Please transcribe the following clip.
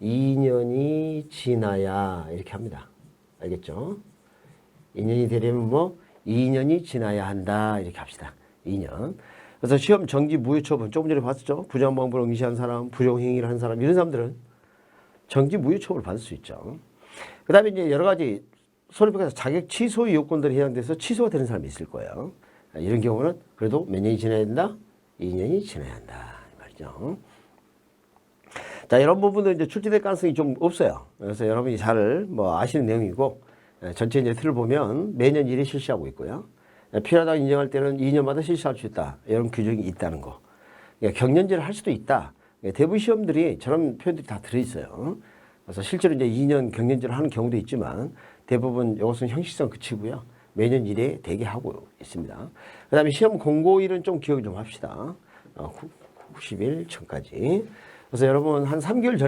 2년이 지나야 이렇게 합니다. 알겠죠? 2년이 되려면 뭐 2년이 지나야 한다 이렇게 합시다. 2년. 그래서 시험 정지 무효 처분 조금 전에 봤었죠. 부정방법을 응시한 사람, 부정행위를 한 사람 이런 사람들은 정지 무효 처분을 받을 수 있죠. 그 다음에 이제 여러 가지 소리법에서 자격 취소 요건들이 해당돼서 취소가 되는 사람이 있을 거예요. 이런 경우는 그래도 몇 년이 지나야 된다? 2년이 지나야 한다 이 말이죠. 자 이런 부분도 이제 출제될 가능성이 좀 없어요. 그래서 여러분이 잘 뭐 아시는 내용이고 예, 전체 이제 틀을 보면 매년 1회 실시하고 있고요. 예, 필요하다고 인정할 때는 2년마다 실시할 수 있다. 이런 규정이 있다는 거. 그러니까 경년제를 할 수도 있다. 예, 대부분 시험들이 저런 표현들이 다 들어있어요. 그래서 실제로 이제 2년 경년제를 하는 경우도 있지만 대부분 이것은 형식성 그치고요. 매년 1회 대기 하고 있습니다. 그 다음에 시험 공고일은 좀 기억 좀 합시다. 어, 90일 전까지. 그래서 여러분 한 3개월 전에